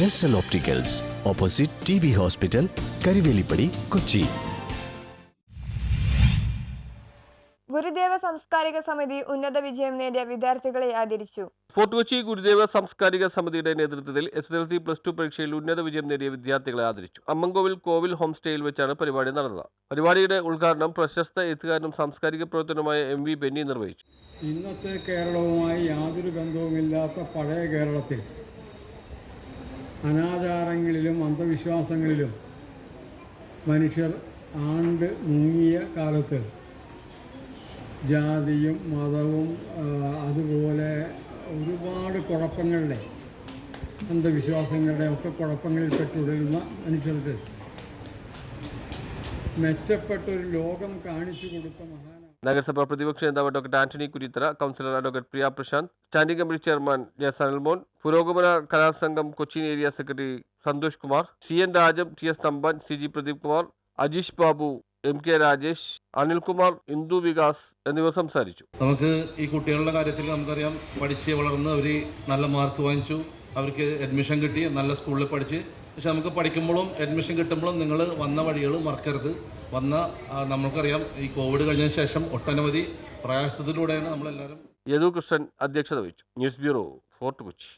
ജസ്റ്റൽ opticals opposite T B hospital Karuvelippady Kochi Gurudeva Samskarika Samithi ഉന്നത വിജയം നേടിയ വിദ്യാർത്ഥികളെ ആദരിച്ചു. ഫോർട്ട് കൊച്ചി ഗുരുദേവ സാംസ്കാരിക സമിതിയുടെ നേതൃത്വത്തിൽ S S L C plus two പരീക്ഷയിൽ ഉന്നത വിജയം നേടിയ വിദ്യാർത്ഥികളെ ആദരിച്ചു. അമ്മങ്കോവിൽ കോവിൽ ഹോം സ്റ്റേയിൽ വെച്ചാണ് പരിപാടി നടന്നത്. പരിപാടിയുടെ ഉദ്ഘാടനം പ്രശസ്ത എഴുത്തുകാരനും സാംസ്കാരിക പ്രവർത്തനവുമായ എം വി ബെന്നി നിർവഹിച്ചു. ഇന്നത്തെ കേരളവുമായി യാതൊരു ബന്ധവുമില്ലാത്ത പഴയ കേരളത്തിൽ അനാചാരങ്ങളിലും അന്ധവിശ്വാസങ്ങളിലും മനുഷ്യർ ആണ്ട് മുങ്ങിയ കാലത്ത് ജാതിയും മതവും അതുപോലെ ഒരുപാട് കുഴപ്പങ്ങളുടെ അന്ധവിശ്വാസങ്ങളുടെ ഒക്കെ കുഴപ്പങ്ങളിൽ പെട്ടുടരുന്ന മനുഷ്യർക്ക് മെച്ചപ്പെട്ടൊരു ലോകം കാണിച്ചു കൊടുത്ത മഹാനാണ് നഗരസഭാ പ്രതിപക്ഷ നേതാവ് doctor Antony Kurithara councillor advocate Priya Prasanth standing committee chairman J Sanalmon Purogamana Kalasangham Cochin area secretary Santhosh Kumar C N Rajam T S Thampan C G Pradeep Kumar Ajeesh Babu M K Rajesh Anilkumar Indu Vikas എന്നിവർ സംസാരിച്ചു. നമുക്ക് ഈ കുട്ടികളുടെ കാര്യത്തിൽ നമുക്കറിയാം പഠിച്ച് വളർന്ന് അവർ നല്ല മാർക്ക് വാങ്ങിച്ചു. അവർക്ക് അഡ്മിഷൻ കിട്ടി നല്ല സ്കൂളിൽ പഠിച്ച്. പക്ഷെ നമുക്ക് പഠിക്കുമ്പോഴും അഡ്മിഷൻ കിട്ടുമ്പോഴും നിങ്ങൾ വന്ന വഴികൾ മറക്കരുത്. വന്ന നമുക്കറിയാം ഈ കോവിഡ് കഴിഞ്ഞതിന് ശേഷം ഒട്ടനവധി പ്രയാസത്തിലൂടെയാണ് നമ്മളെല്ലാവരും യദു കൃഷ്ണൻ അധ്യക്ഷത വഹിച്ചു. News bureau Fort Kochi.